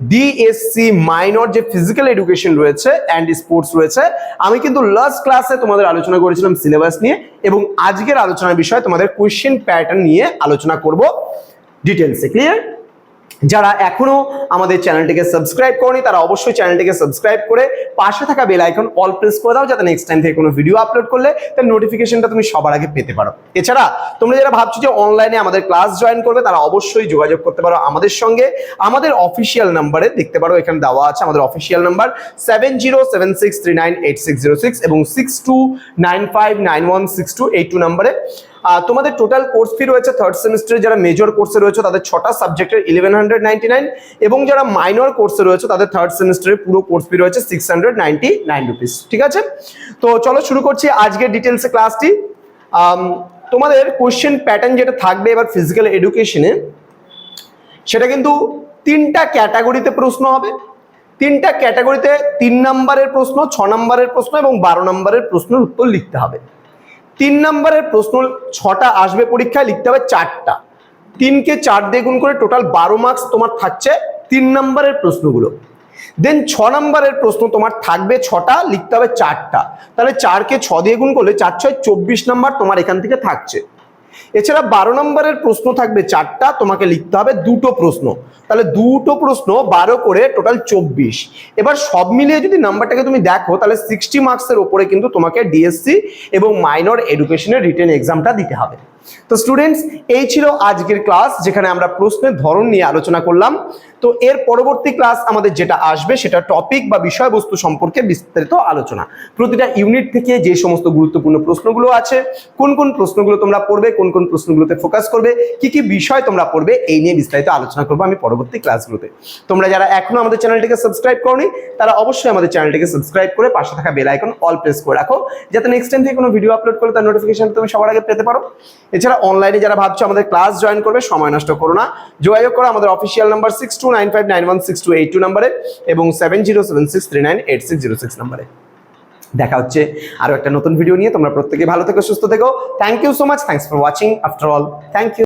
DSC minor যে physical education রয়েছে and sports রয়েছে, আমি কিন্তু লাস্ট ক্লাসে তোমাদের আলোচনা করেছিলাম সিলেবাস নিয়ে এবং আজকের আলোচনার বিষয়ে তোমাদের কোয়েশ্চেন প্যাটার্ন নিয়ে আলোচনা করব ডিটেলসে ক্লিয়ার যারা এখনও আমাদের চ্যানেলটিকে সাবস্ক্রাইব করনি, তারা অবশ্যই চ্যানেলটিকে সাবস্ক্রাইব করে পাশে থাকা বেল আইকন অল প্রেস করে দাও, যাতে নেক্সট টাইম থেকে কোনো ভিডিও আপলোড করলে তার নোটিফিকেশনটা তুমি সবার আগে পেতে পারো। এছাড়া, তোমরা যারা ভাবছ যে অনলাইনে আমাদের ক্লাস জয়েন করবে, তারা অবশ্যই যোগাযোগ করতে পারো আমাদের সঙ্গে। আমাদের অফিসিয়াল নাম্বারে দেখতে পারো, এখানে দেওয়া আছে আমাদের official number seven zero seven six three nine eight six zero six এবং six two nine five nine one six two eight two নাম্বারে তোমাদের টোটাল কোর্স ফি রয়েছে থার্ড সেমিস্টারে যারা মেজর কোর্সে রয়েছে, তাদের ছটা সাবজেক্টের ইলেভেন হান্ড্রেড নাইনটি নাইন এবং যারা মাইনর কোর্সে রয়েছে, তাদের থার্ড সেমিস্টারে পুরো কোর্স ফি রয়েছে six hundred ninety nine rupees ঠিক আছে? তো চলো শুরু করছি আজকের ডিটেলসে ক্লাসটি তোমাদের কোশ্চেন প্যাটার্ন যেটা থাকবে এবার ফিজিক্যাল এডুকেশনে সেটা কিন্তু তিনটা ক্যাটাগরিতে প্রশ্ন হবে। তিনটা ক্যাটাগরিতে তিন নম্বরের প্রশ্ন, ছ নম্বরের প্রশ্ন এবং বারো নম্বরের প্রশ্নের উত্তর লিখতে হবে। তিন নম্বরের প্রশ্ন ছটা আসবে পরীক্ষায়, লিখতে হবে চারটা। তিনকে চার দিয়ে গুণ করে টোটাল বারো মার্কস তোমার থাকছে তিন নম্বরের প্রশ্নগুলো। দেন ছ নম্বরের প্রশ্ন তোমার থাকবে ছটা, লিখতে হবে চারটা। তাহলে চারকে ছ দিয়ে গুণ করলে চার ছয়, চব্বিশ নম্বর তোমার এখান থেকে থাকছে। এছাড়া বারো নম্বরের প্রশ্ন থাকবে চারটা, তোমাকে লিখতে হবে দুটো প্রশ্ন। তাহলে দুটো প্রশ্ন বারো করে টোটাল চব্বিশ। এবার সব মিলিয়ে যদি নাম্বারটাকে তুমি দেখো, তাহলে সিক্সটি মার্কসের ওপরে কিন্তু তোমাকে ডিএসসি এবং মাইনর এডুকেশনের রিটেন এক্সামটা দিতে হবে। তো স্টুডেন্টস এই ছিল আজকের ক্লাস যেখানে আমরা প্রশ্নের ধরন নিয়ে আলোচনা করলাম। তো এর পরবর্তী ক্লাস আমাদের যেটা আসবে, সেটা টপিক বা বিষয়বস্তু সম্পর্কে বিস্তারিত আলোচনা। প্রতিটা ইউনিট থেকে যে সমস্ত গুরুত্বপূর্ণ প্রশ্নগুলো আছে, কোন কোন প্রশ্নগুলো তোমরা পড়বে কোন কোন প্রশ্নগুলোতে ফোকাস করবে, কি কি বিষয় তোমরা পড়বে, এই নিয়ে বিস্তারিত আলোচনা করব আমি পরবর্তী ক্লাসগুলোতে তোমরা যারা এখনও আমাদের চ্যানেলটিকে সাবস্ক্রাইব করনি, তারা অবশ্যই আমাদের চ্যানেলটিকে সাবস্ক্রাইব করে পাশে থাকা বেল আইকন অল প্রেস করে রাখো, যাতে নেক্সট টাইম থেকে কোনো ভিডিও আপলোড করলে তার নোটিফিকেশন তুমি সবার আগে পেতে পারো। এছাড়া অনলাইনে যারা ভাবছ আমাদের ক্লাস জয়েন করবে, সময় নষ্ট করো না। যোগাযোগ করো আমাদের official number six two nine five nine one six two eight two নাম্বারে এবং seven zero seven six three nine eight six zero six নাম্বারে দেখা হচ্ছে আরও একটা নতুন ভিডিও নিয়ে। তোমরা প্রত্যেকে ভালো থেকো, সুস্থ থেকো। Thank you so much thanks for watching after all thank you